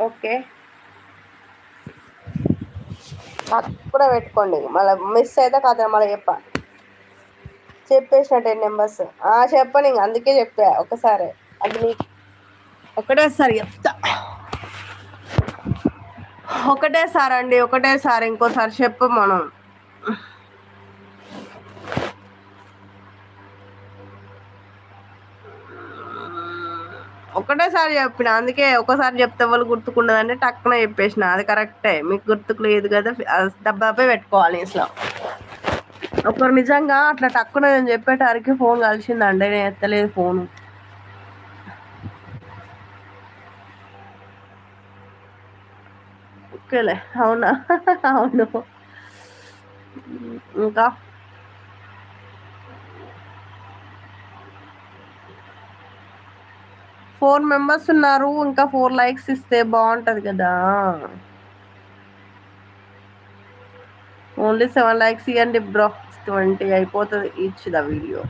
Okay. కూడా పెట్టుకోండి. మళ్ళీ మిస్ అయితే కథ మళ్ళీ చెప్ప. చెప్పేసిన టెన్ నెంబర్స్ చెప్పను ఇంక. అందుకే చెప్పా ఒకసారి. అది మీకు ఒకటేసారి చెప్తా. ఒకటేసారి అండి ఒకటేసారి ఇంకోసారి చెప్పు మనం. ఒకటేసారి చెప్పిన అందుకే ఒకసారి చెప్తే వాళ్ళు గుర్తుకుండదంటే టక్కున చెప్పేసిన. అది కరెక్టే. మీకు గుర్తుకు లేదు కదా డబ్బాపై పెట్టుకోవాలి ఇంట్లో. ఒకరు నిజంగా అట్లా టక్కున నేను చెప్పేటారికి ఫోన్ కలిసిందండి నేను ఎత్తలేదు ఫోను. ఓకేలే. అవునా? అవును. ఇంకా? ఫోర్ మెంబర్స్ ఉన్నారు ఇంకా ఫోర్ లైక్స్ ఇస్తే బాగుంటుంది కదా. ఓన్లీ సెవెన్ లైక్స్ ఇవ్వండి బ్రో ట్వంటీ అయిపోతుంది ఈచ్ ద వీడియో.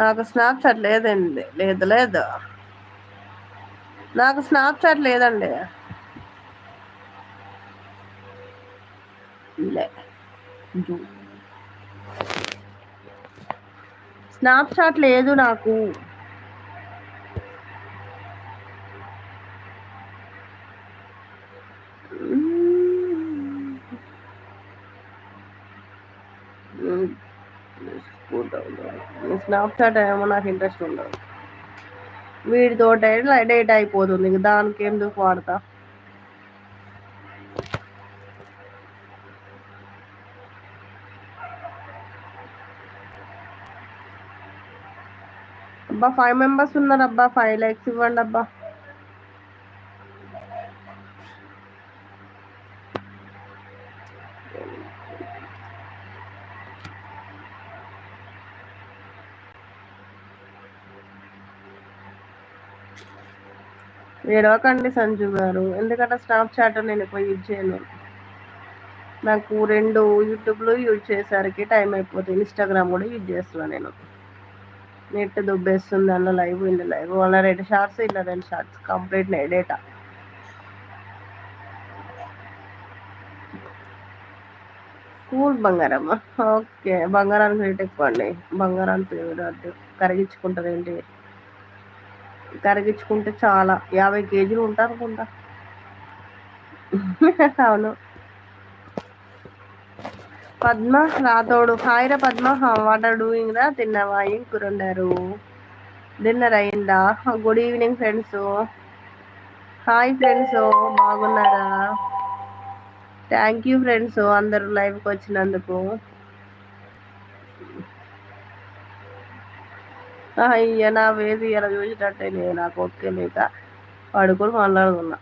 నాకు స్నాప్చాట్ లేదండి లేదు లేదు. నాకు స్నాప్చాట్ లేదండి. లే. స్నాప్చాట్ లేదు నాకు. స్నాప్చాట్ ఏమో నాకు ఇంట్రెస్ట్ ఉండదు. వీడితో డేట్ అయిపోతుంది దానికి ఎందుకు వాడతా? అబ్బా ఫైవ్ మెంబర్స్ ఉన్నారు అబ్బా ఫైవ్ లైక్స్ ఇవ్వండి అబ్బా ఏడవకండి సంజు గారు ఎందుకంటే స్నాప్ చాట్ నేను ఎక్కువ యూజ్ చేయను. నాకు రెండు యూట్యూబ్లో యూజ్ చేసేసరికి టైం అయిపోతుంది ఇన్స్టాగ్రామ్ కూడా యూజ్ చేస్తున్నాను నేను. నెట్ దుబ్బేస్తుంది అన్న లైవ్ ఇల్లు లైవ్. వాళ్ళ రెండు షార్ట్స్ ఇలా రెండు షార్ట్స్. Complete data. కూల్ బంగారం. ఓకే. బంగారానికి రేట్ ఎక్కువ అండి. బంగారానికి పేరు కరిగించుకుంటుంది ఏంటి? కరిగించుకుంటే చాలా. యాభై కేజీలు ఉంటారు అనుకుంటా అవును. పద్మ రాతోడు హాయ్ రా పద్మ వాట్ ఆర్ డూయింగ్ రా? తిన్నావా ఏం కూరండారు డిన్నర్ అయిందా? Good evening friends hi friends బాగున్నారా? థ్యాంక్ యూ ఫ్రెండ్స్ అందరూ లైవ్కి వచ్చినందుకు. అయ్యా నా వేసి ఇలా చూసినట్టే నేను. నాకు ఓకే లేక పడుకొని మాట్లాడుకున్నా.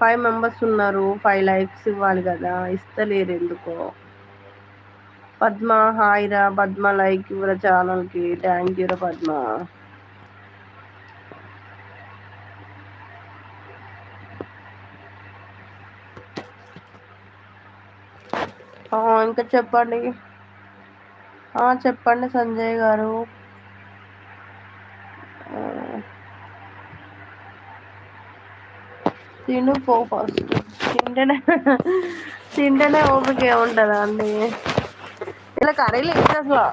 ఫైవ్ మెంబర్స్ ఉన్నారు. ఫైవ్ లైక్స్ ఇవ్వాలి కదా. ఇస్తలేరు ఎందుకో. పద్మ హాయిరా పద్మ లైక్ ఇవ్వరా ఛానల్కి థ్యాంక్ యూ రా పద్మ. ఇంకా చెప్పండి. చెప్పండి సంజయ్ గారు. తిను పో ఫస్ట్. తింటేనే తింటేనే ఓపిక ఉంటుందా అండి? ఇలా కర్రీలు లేదు అసలు?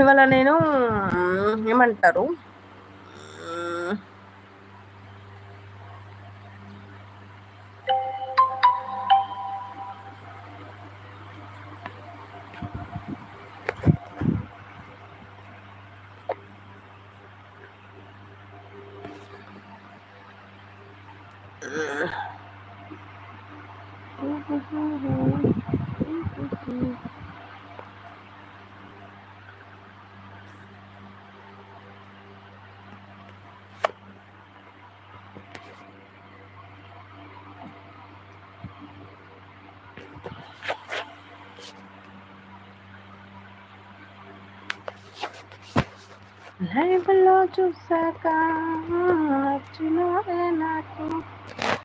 ఇవాళ నేను ఏమంటారు? Label lo chusaka, chino enako.